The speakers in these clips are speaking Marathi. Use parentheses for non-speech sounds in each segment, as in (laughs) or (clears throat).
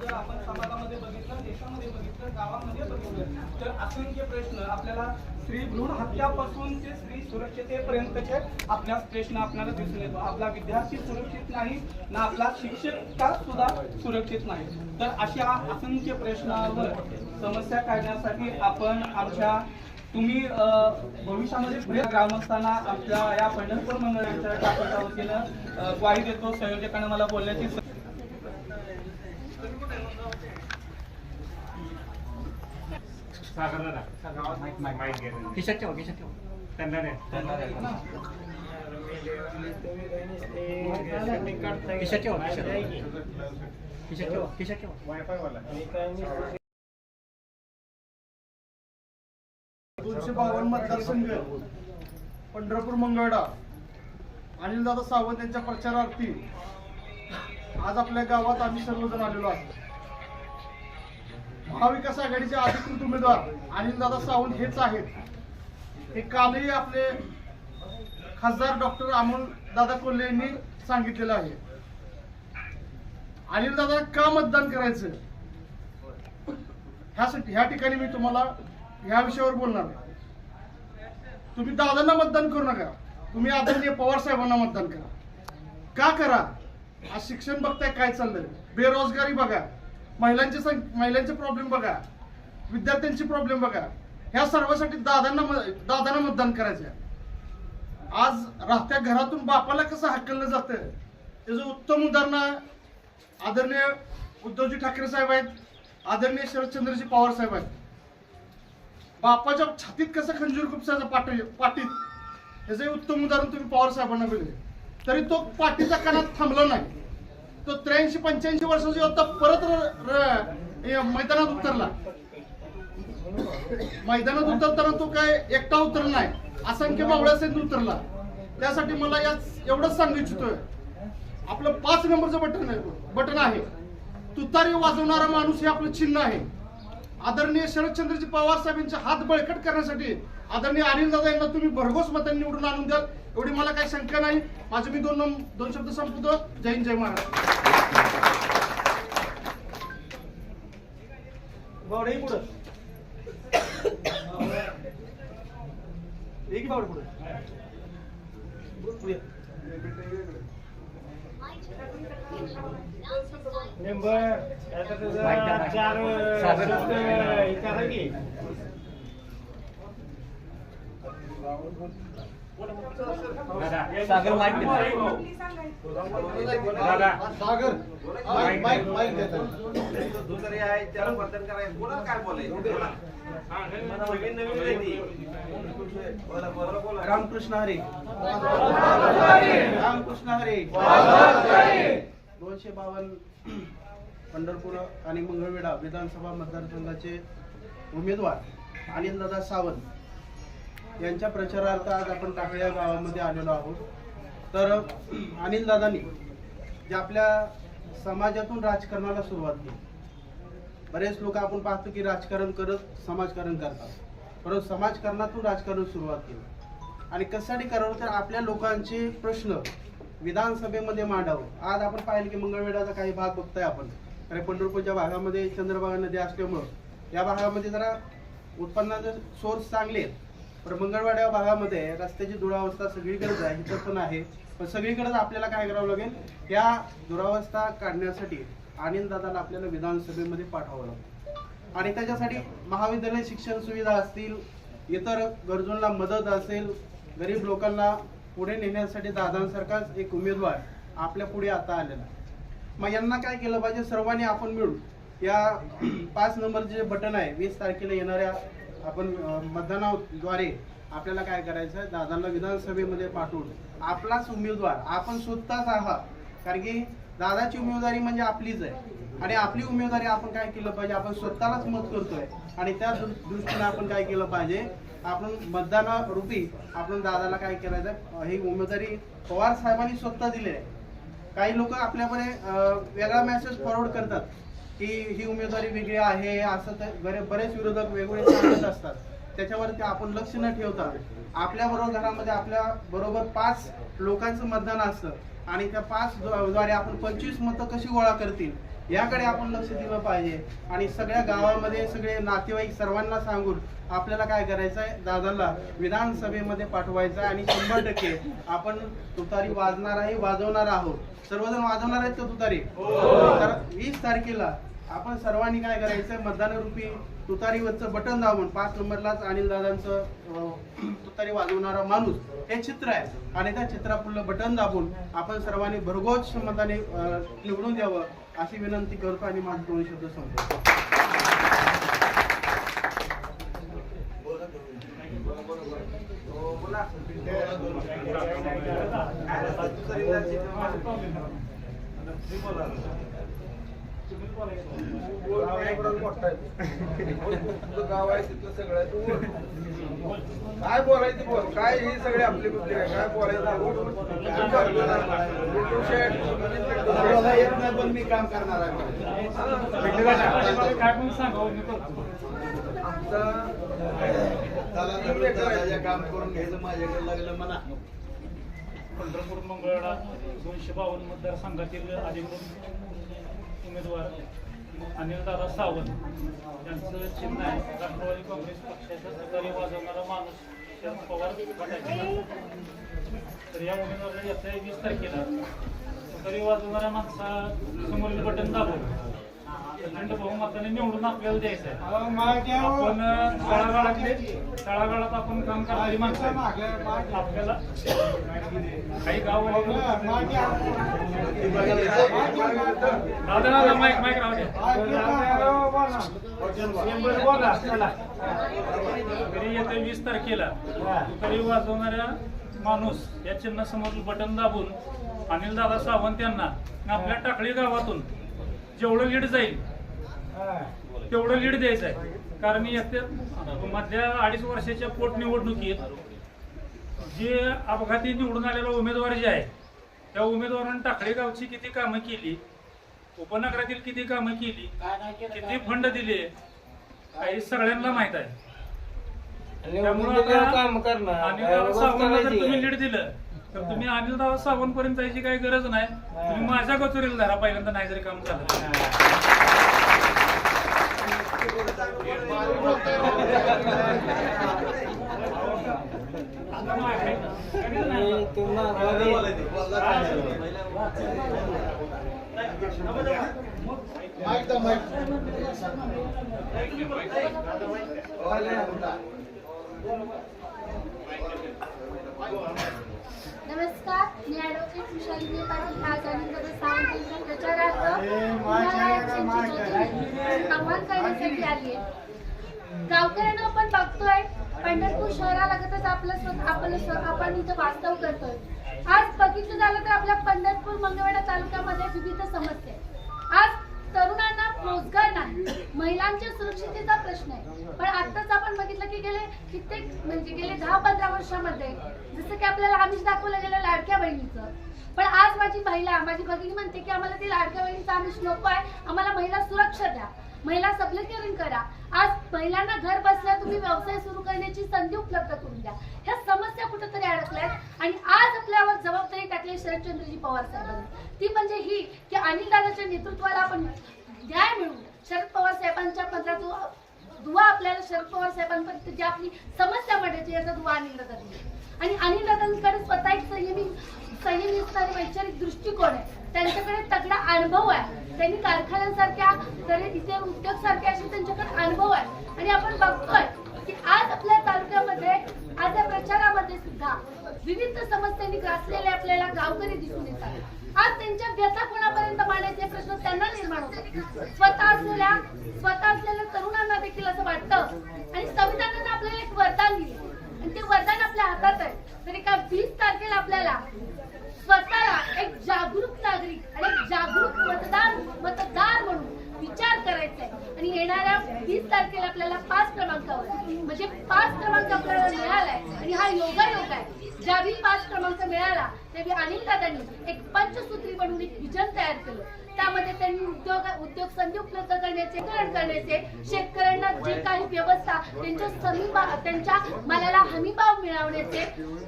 जर आपण समाजामध्ये बघितलं देशामध्ये बघितलं गावामध्ये बघितलं तर असंख्य प्रश्न आपल्याला स्त्री भ्रूण हत्यापासून ते स्त्री सुरक्षितेपर्यंतचे आपल्या प्रश्न आपल्याला दिसून येतो. आपला विद्यार्थी सुरक्षित नाही ना आपला शिक्षक सुद्धा सुरक्षित नाही. तर अशा असंख्य प्रश्नावर समस्या काढण्यासाठी आपण आमच्या तुम्ही भविष्यामध्ये पुढे ग्रामस्थांना आमच्या या पंढरपूर मंडळाच्या वतीनं ग्वाही देतो. संयोजकांना मला बोलण्याची ठेवा ठेवा त्यांना नाही ठेवा ठेवा दोनशे बावन्न मतदारसंघ पंढरपूर मंगळडा अनिलदादा सावंत यांच्या प्रचारार्थी. आज आपल्या गावात आम्ही सर्वजण आलेलो आहोत. महाविकास आघाडीचे अधिकृत उमेदवार अनिलदादा सावंत हेच आहेत. हे कालही आपले खासदार डॉक्टर अमोल दादा कोल्हे यांनी सांगितलेलं आहे. अनिलदादा का मतदान करायचं? ह्यासाठी ह्या ठिकाणी मी तुम्हाला ह्या विषयावर बोलणार आहे. तुम्ही दादांना मतदान करू नका. तुम्ही आदरणीय पवार साहेबांना मतदान करा. का करा? आज शिक्षण बघताय काय चाललंय? बेरोजगारी बघा. महिलांचे महिलांचे प्रॉब्लेम बघा. विद्यार्थ्यांची प्रॉब्लेम बघा. ह्या सर्वांसाठी दादांना दादांना मतदान करायचं आहे. आज राहत्या घरातून बापाला कसं हकललं जातं त्याचं उत्तम उदाहरण आदरणीय उद्धवजी ठाकरे साहेब आहेत आदरणीय शरदचंद्रजी पवार साहेब आहेत. बापाच्या छातीत कसं खंजीर खुपसायचं पाट पाटीत? याचे उत्तम उदाहरण तुम्ही पवार साहेबांना दिले तरी तो पाठीचा कानात थांबला नाही. तो त्र्याऐंशी पंच्याऐंशी वर्षाचा होता परत मैदानात उतरला. मैदानात उतरताना तो काय एकटा उतरला नाही असंख्य मावळ्यासहित उतरला. त्यासाठी मला या एवढंच सांगू इच्छितोय आपलं पाच नंबरचं बटन आहे बटन आहे. तुतारी वाजवणारा माणूस हे आपलं चिन्ह आहे. आदरणीय शरदचंद्रजी पवार साहेबांचे हात बळकट करण्यासाठी आदरणीय अनिल दादा यांना तुम्ही भरघोस मतांनी निवडून आणून द्याल. एवढी मला काही शंका नाही. माझे मी दोन दोन शब्द संपवतो. जय हिंद जय महाराज बावडे पुढं ये की बावडे पुढं. सागर माईक दादा सागर माईक- माईक- माईक दुसरी आहे त्याला वर्तन करायचं. कोणाला काय बोलायचं? बोला. बोला बोला. बोला रामकृष्ण हरे. रामकृष्ण हरे. दोनशे बावन्न (clears throat) पंढरपूर आणि मंगळवेढा विधानसभा मतदारसंघाचे उमेदवार अनिलदादा सावंत. यांच्या प्रचारार्थ आज आपण टाकळी या गावामध्ये आलेलो आहोत. तर अनिल दादांनी जे आपल्या समाजातून राजकारणाला सुरुवात केली. बरेच लोक आपण पाहतो की राजकारण करत समाजकारण करतात. परंतु समाजकारणातून राजकारण सुरुवात केली. आणि कशासाठी करावं? तर आपल्या लोकांचे प्रश्न विधानसभेमध्ये मांडावं. आज आपण पाहिलं की मंगळवेढाचा काही भाग बघताय आपण. अरे पंढरपूरच्या भागामध्ये चंद्रभागा नदी असल्यामुळं या भागामध्ये जरा उत्पन्नाचे सोर्स चांगले आहेत. तर मंगळवाड्या भागामध्ये रस्त्याची दुरावस्था सगळीकडेच आहे इथं पण आहे. पण सगळीकडेच आपल्याला काय करावं लागेल? या दुरावस्था काढण्यासाठी अनिल दादाला आपल्याला विधानसभेमध्ये पाठवावं लागेल. आणि त्याच्यासाठी महाविद्यालय शिक्षण सुविधा असतील इतर गरजूंना मदत असेल गरीब लोकांना पुढे नेण्यासाठी दादांसारखाच एक उमेदवार आपल्या पुढे आता आलेला मग यांना काय केलं पाहिजे? सर्वांनी आपण मिळून या (clears throat) पाच नंबरचे जे बटन आहे वीस तारखेला येणाऱ्या आपण मतदानाद्वारे आपल्याला काय करायचं आहे दादांना विधानसभेमध्ये पाठवून आपलाच उमेदवार आपण स्वतःच आहात. कारण की दादाची उमेदवारी म्हणजे आपलीच आहे. आणि आपली उमेदवारी आपण काय केलं पाहिजे? आपण स्वतःलाच मत करतोय. आणि त्या दृष्टीने आपण काय केलं पाहिजे? आपण मतदानारूपी आपण दादाला काय करायचं ही उमेदवारी पवार साहेबांनी स्वतः दिली आहे. काही लोक आपल्याकडे वेगळा मेसेज फॉरवर्ड करतात. की ही उमेदवारी वेगळी आहे असं तर बरे- बरेच विरोधक वेगवेगळे सांगत असतात. त्याच्यावरती आपण लक्ष न ठेवता आपल्या बरोबर घरामध्ये आपल्या बरोबर पाच लोकांचं मतदान असतं आणि त्या पाच द्वारे आपण पंचवीस मतं कशी गोळा करतील याकडे आपण लक्ष दिलं पाहिजे. आणि सगळ्या गावामध्ये सगळे नातेवाईक सर्वांना सांगून आपल्याला काय करायचं आहे? दादाला विधानसभेमध्ये पाठवायचं आहे आणि शंभर टक्के आपण तुतारी वाजणार आहे वाजवणार आहोत. सर्वजण वाजवणार आहेत का तुतारी? तर वीस तारखेला आपण सर्वांनी काय करायचं? मतदान रूपी तुतारीवरचं बटन दाबून पाच नंबरलाच अनिल दादांचं तुतारी वाजवणारा माणूस हे चित्र आहे. आणि त्या चित्रापुढलं बटन दाबून आपण सर्वांनी भरघोस मताने निवडून द्यावं अशी विनंती करतो आणि माझे दोन शब्द सांगतो बोला. गाव आहे तिथलं सगळं आहे. काय बोलायचं बोल काय ही सगळे आपली बुद्धी आहे काय बोलायचं बोल. येत नाही पण मी काम करणार आहे काय काम करून घ्यायचं माझ्याकडे लागलं म्हणा पंढरपूर मंगळवेढा दोनशे बावन्न मतदारसंघातील अधिकृत उमेदवार अनिलदादा सावंत यांचं चिन्ह आहे. राष्ट्रवादी काँग्रेस पक्षाचा तुतारी वाजवणारा माणूस शरद पवार गटाचे. तर या उमेदवाराला येत्या वीस तारखेला तुतारी वाजवणाऱ्या माणसा समोरील बटन दाबून प्रचंड बहुमताने निवडून आपल्याला द्यायचं आहे. आपण तळागाळातले तळागाळात आपण काम करणारी माणसं. आपल्याला काही गाव दादा माईक माईक राहू येत्या वीस तारखेला. तरी वाजवणाऱ्या माणूस या चिन्ह समोर बटन दाबून अनिल दादा सावंत यांना आपल्या टाकळी गावातून जेवढं लीड जाईल तेवढं लीड द्यायचं आहे कारण मधल्या अडीच वर्षाच्या पोटनिवडणुकीत जे अपघाती निवडून आलेला उमेदवार जे आहे त्या उमेदवारांनी टाकळी गावची किती कामं केली उपनगरातील किती कामं केली किती फंड दिले काही सगळ्यांना माहीत आहे. त्यामुळे सावंतला जर तुम्ही लीड दिलं तर तुम्ही अनिल दादा सावंत पर्यंत जायची काही गरज नाही. तुम्ही माझ्या कचोरीला धरा पहिल्यांदा नाही जरी काम झालं नमस्कार मी ॲडव्होकेट विशाली पाटील आज आणि पद प्रचारार्थ आव्हान करण्यासाठी आली आहे. गावकऱ्यांना आपण बघतोय पंढरपूर शहरालगतच आपलं आपलं स्व- आपण इथं वास्तव करतोय. आज बघितलं झालं तर आपल्या पंढरपूर मंगळवेढा तालुक्यामध्ये विविध समस्या आज तरुणांना रोजगार नाही महिलांच्या सुरक्षितेचा प्रश्न आहे. पण आताच आपण बघितलं की गेले कित्येक म्हणजे गेले दहा पंधरा वर्षामध्ये जसं की आपल्याला आमिष दाखवलं गेलं लाडक्या बहिणीचं. पण आज माझी महिला माझी भगिनी म्हणते की आम्हाला ती लाडक्या बहिणीचं आमिष नको आहे आम्हाला महिला सुरक्षा द्या. महिला सबलीकरण करा. आज महिलांना घर बसल्या तुम्ही व्यवसाय सुरू करण्याची संधी उपलब्ध करून द्या. ह्या समस्या कुठेतरी अडकल्यात आणि आज आपल्यावर जबाबदारी टाकली शरदचंद्रजी पवार साहेबांनी. ती म्हणजे ही की अनिल दादाच्या नेतृत्वाला आपण न्याय मिळू शरद पवार साहेबांच्या पत्रातून दुवा आपल्याला शरद पवार साहेबांपर्यंत जी आपली समस्या मांडायची याचा दुवा अनिल दादांनी. आणि अनिल दादांकडे स्वतः एक संयमी संयमी असणारे वैचारिक दृष्टिकोन आहे. त्यांच्याकडे तगडा अनुभव आहे. त्यांनी कारखान्यांसारख्या तरी तिथे उद्योग सारखे असे त्यांच्याकडे अनुभव आहे आणि आपण बघतोय की आज आपल्या तालुक्यामध्ये आज या प्रचारामध्ये सुद्धा विविध समस्यांनी ग्रासलेले आपल्याला गावकरी दिसून येतात. आज त्यांच्या व्यथा कोणापर्यंत मांड प्रश्न त्यांना निर्माण होतात स्वतः असलेल्या स्वतः असलेल्या तरुणांना देखील असं वाटतं आणि संविधानानं आपल्याला एक वरदान दिले आणि ते वरदान आपल्या हातात आहे तरी का वीस तारखेला आपल्याला स्वतःला एक जागरूक नागरिक आणि एक जागरूक मतदार मतदार म्हणून विचार करायचा आहे आणि येणाऱ्या वीस तारखेला आपल्याला पाच क्रमांकावर म्हणजे पाच क्रमांक आपल्याला मिळालाय आणि हा योगायोग आहे ज्यावेळी पाच क्रमांक मिळाला त्यावेळी अनिल दादांनी एक पंचसूत्री बनवून एक विजन तयार केलं उद्योग उद्योग संधी उपलब्ध करण्याचे कारण करण्याचे शेतकऱ्यांना जे काही व्यवस्था त्यांच्या समीपा त्यांच्या मालाला हमी भाव मिळवण्याचे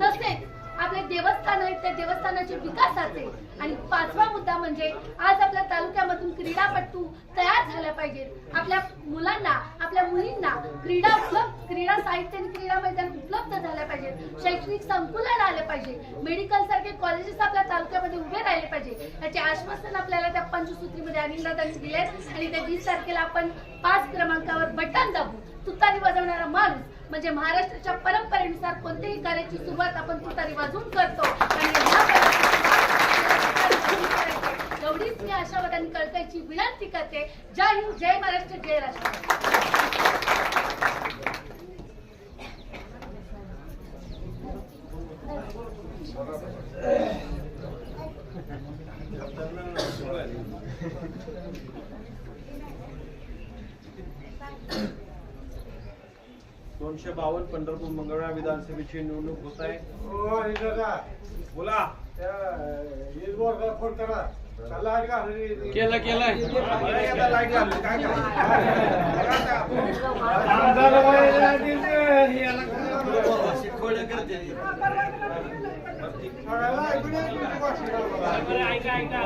तसेच आपले देवस्थान आहेत त्या देवस्थानाचे विकासाचे. आणि पाचवा मुद्दा म्हणजे आज आपल्या तालुक्यामधून क्रीडापटू तयार झाल्या पाहिजेत. आपल्या मुलांना आपल्या मुलींना क्रीडा उपलब्ध क्रीडा साहित्य आणि क्रीडा मैदान उपलब्ध झाल्या पाहिजेत. शैक्षणिक संकुलन आले पाहिजे. मेडिकल सारखे कॉलेजेस आपल्या तालुक्यामध्ये उभे राहिले पाहिजे. याचे आश्वासन आपल्याला त्या पंचसूत्रीमध्ये अनिल दादांनी दिले आणि त्या वीस तारखेला आपण पाच क्रमांकावर बटन दाबू तुतारी वाजवणारा माणूस म्हणजे महाराष्ट्राच्या परंपरेनुसार कोणत्याही कार्याची सुरुवात आपण तुतारी वाजून करतो. आणि ह्या एवढीच मी आशावादाने कळकायची विनंती करते. जय हिंद जय महाराष्ट्र जय राष्ट्र (laughs) दोनशे बावन्न पंढरपूर मंगळवेढा विधानसभेची निवडणूक होत आहे. बोला. केलं केलंय लाइट घालून काय ऐका ऐका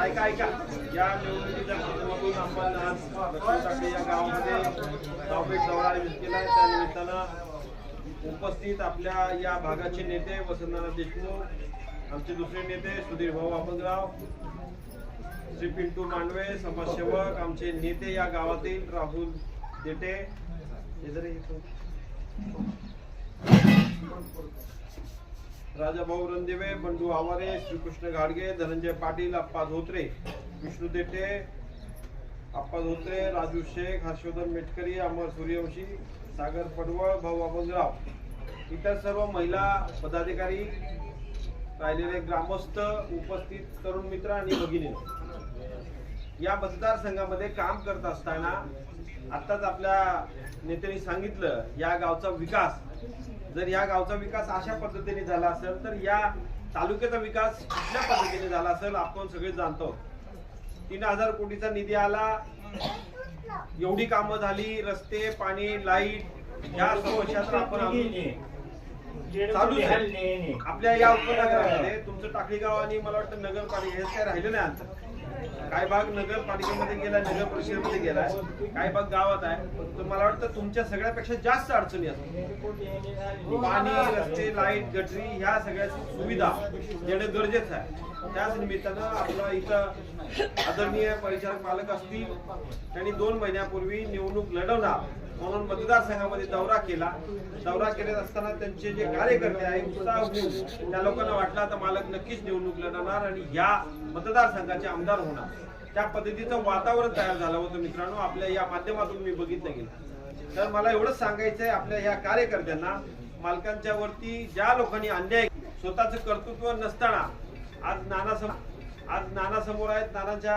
ऐका ऐका. या निवडणुकीच्या माध्यमातून आपण आज ठाकरे या गावामध्ये गावभेट दौरा आयोजित केला आहे. त्या निमित्तानं उपस्थित आपल्या या भागाचे नेते वसंतनाना देशमुख आमचे दुसरे नेते सुधीर भाऊ आपंगराव श्री पिंटू मांडवे समाजसेवक आमचे नेते या गावातील राहुल देटे. राजाभाऊ रणदिवे बंडू आवारे श्रीकृष्ण गाडगे धनंजय पाटील अप्पा धोत्रे विष्णू देटे आप्पा धोत्रे राजू शेख हर्षवर्धन मेटकरी अमर सूर्यवंशी सागर पडवळ भाऊ अभंगराव इतर सर्व महिला पदाधिकारी राहिलेले ग्रामस्थ उपस्थित तरुण मित्र आणि भगिनी. या मतदारसंघामध्ये काम करत असताना आताच आपल्या नेत्यांनी सांगितलं या गावचा विकास. जर या गावचा विकास अशा पद्धतीने झाला असेल तर या तालुक्याचा विकास कुठल्या पद्धतीने झाला असेल आपण सगळे जाणतो. तीन हजार कोटीचा निधी आला. एवढी कामं झाली रस्ते पाणी लाइट या सर्व क्षेत्रात आपण चालूच आहे. आपल्या या उपनगरामध्ये तुमचं टाकळी गाव आणि मला वाटतं नगरपालिका हे काय राहिलं नाही अंतर काय भाग नगरपालिकेमध्ये गेला नगर परिषदेमध्ये गेलाय काय भाग गावात आहे तर मला वाटतं तुमच्या सगळ्यापेक्षा जास्त अडचणी असतात पाणी रस्ते लाइट गटरी ह्या सगळ्याची सुविधा देणं गरजेचं आहे. त्याच निमित्तानं आपला इथं आदरणीय परिचारक मालक असतील त्यांनी दोन महिन्यापूर्वी निवडणूक लढवणार म्हणून मतदारसंघामध्ये दौरा केला. दौरा केले असताना त्यांचे जे कार्यकर्ते आहे उत्साह त्या लोकांना वाटलं आता मालक नक्कीच निवडणूक लढवणार आणि या मतदारसंघाचे आमदार होणार. त्या पद्धतीचं वातावरण तयार झालं होतं मित्रांनो. आपल्या या माध्यमातून मी बघितलं गेलं. तर मला एवढंच सांगायचंय आपल्या या कार्यकर्त्यांना मालकांच्या वरती ज्या लोकांनी अन्याय स्वतःच कर्तृत्व नसताना आज नाना सम आज नाना समोर आहेत नानाच्या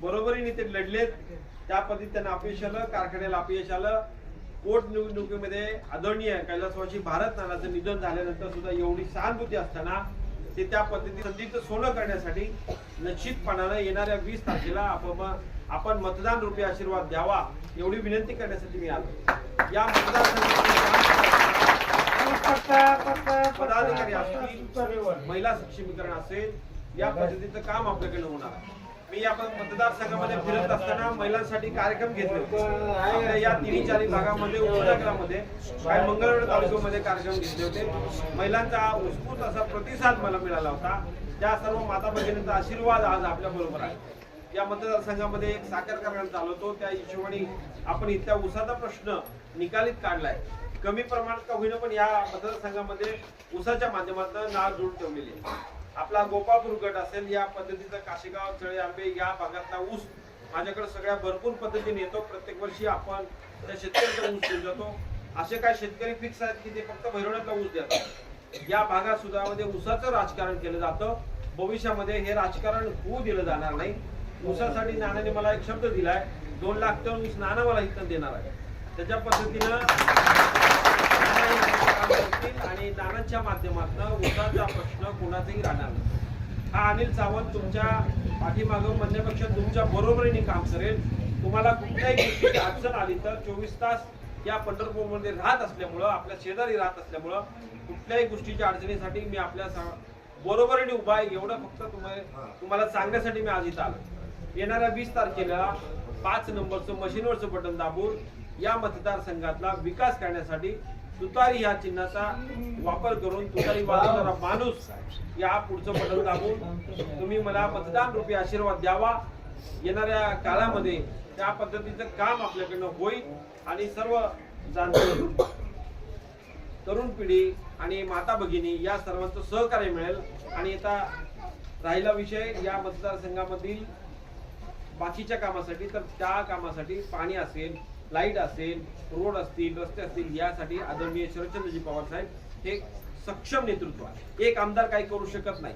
बरोबरीने ते लढलेत. त्या पद्धतीत त्यांना अपयश आलं कारखान्याला अपयश आलं. पोट निवडणुकीमध्ये आदरणीय कैलासवाशी भारत नानाचं निधन झाल्यानंतर सुद्धा एवढी सहानुभूती असताना ते त्या पद्धतीने संधीचं सोनं करण्यासाठी निश्चितपणानं येणाऱ्या वीस तारखेला आपण आपण मतदान रूपी आशीर्वाद द्यावा एवढी विनंती करण्यासाठी मी आलो या मतदारसंघात पदाधिकारी असतील महिला सक्षमीकरण असेल या पद्धतीचं काम आपल्याकडे होणार आहे. मी आपण मतदारसंघामध्ये फिरत असताना महिलांसाठी कार्यक्रम घेतले होते. या तिन्ही चारी भागामध्ये उपनगरामध्ये काही मंगळवेढा तालुक्यामध्ये कार्यक्रम घेतले होते. महिलांचा उत्स्फूर्त असा प्रतिसाद मला मिळाला होता. त्या सर्व माता भगिनींचा आशीर्वाद आज आपल्या बरोबर आहे. या मतदारसंघामध्ये एक साखर कारखाना चालवतो. त्या हिशोबाने आपण इथल्या उसाचा प्रश्न निकालीत काढलाय. कमी प्रमाणात का होईना पण या मतदारसंघामध्ये उसाच्या माध्यमातून नाळ जोडून ठेवलेली आहे. आपला गोपाळपूर गट असेल या पद्धतीचा काशीगाव चळे आंबे या भागातला ऊस माझ्याकडे सगळ्या भरपूर पद्धतीने येतो. प्रत्येक वर्षी आपण त्या शेतकऱ्याचा ऊस घेऊन जातो. असे काही शेतकरी फिक्स आहेत की ते फक्त भैरवण्यातला ऊस देतात. या भागात सुद्धा मध्ये ऊसाचं राजकारण केलं जातं. भविष्यामध्ये हे राजकारण होऊ दिलं जाणार नाही. ऊसासाठी नानाने मला एक शब्द दिलाय दोन लाख टन ऊस नाना मला इथं देणार आहे. त्याच्या पद्धतीनं करतील आणि दानाच्या माध्यमातून उसाचा प्रश्न कोणाचाही राहणार नाही. हा अनिल सावंत तुमच्या पाठीमागं म्हणण्यापेक्षा तुमच्या बरोबरीने काम करेल. तुम्हाला कुठल्याही गोष्टीची अडचण आली तर चोवीस तास या पंढरपूरमध्ये राहत असल्यामुळं आपल्या शेजारी राहत असल्यामुळं कुठल्याही गोष्टीच्या अडचणीसाठी मी आपल्या सा- बरोबरीने उभा आहे. एवढं फक्त तुम्हाला तुम्हाला सांगण्यासाठी मी आज इथं आलो. येणाऱ्या वीस तारखेला पाच नंबरचं मशीनवरचं बटन दाबून या मतदारसंघातला विकास करण्यासाठी तुतारी ह्या चिन्हाचा वापर करून तुतारी वाजवणारा माणूस या पुढचं बटन दाबून तुम्ही मला मतदान रूपी आशीर्वाद द्यावा. येणाऱ्या काळामध्ये त्या पद्धतीचं काम आपल्याकडनं होईल आणि सर्व जाणते तरुण पिढी आणि माता भगिनी या सर्वांचं सहकार्य मिळेल. आणि आता राहिला विषय या मतदारसंघामधील बाकीच्या कामासाठी तर त्या कामासाठी पाणी असेल. लाइट असेल रोड असतील रस्ते असतील यासाठी आदरणीय शरदचंद्रजी पवार साहेब हे सक्षम नेतृत्व आहे. एक आमदार काही करू शकत नाही.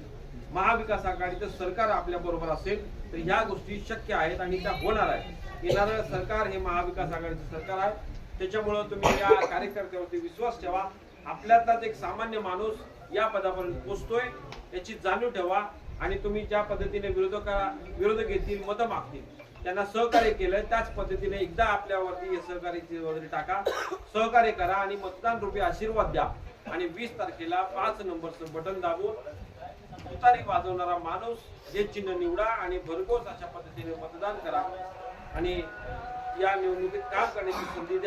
महाविकास आघाडीचं सरकार आपल्या बरोबर असेल तर ह्या गोष्टी शक्य आहेत आणि त्या होणार आहेत. येणारं सरकार हे महाविकास आघाडीचं सरकार आहे. त्याच्यामुळं तुम्ही या कार्यकर्त्यावरती विश्वास ठेवा. आपल्यातलाच एक सामान्य माणूस या पदापर्यंत पोहोचतोय याची जाणीव ठेवा आणि तुम्ही ज्या पद्धतीने विरोधका विरोधक घेतील मतं मागतील त्यांना सहकार्य केलंय त्याच पद्धतीने एकदा आपल्यावरती हे सहकार्याची वगैरे टाका सहकार्य करा आणि मतदान रूपी आशीर्वाद द्या. आणि वीस तारखेला पाच नंबरचं बटन दाबून तुतारी वाजवणारा माणूस हे चिन्ह निवडा आणि भरघोस अशा पद्धतीने मतदान करा. आणि या निवडणुकीत काम करण्याची संधी द्या.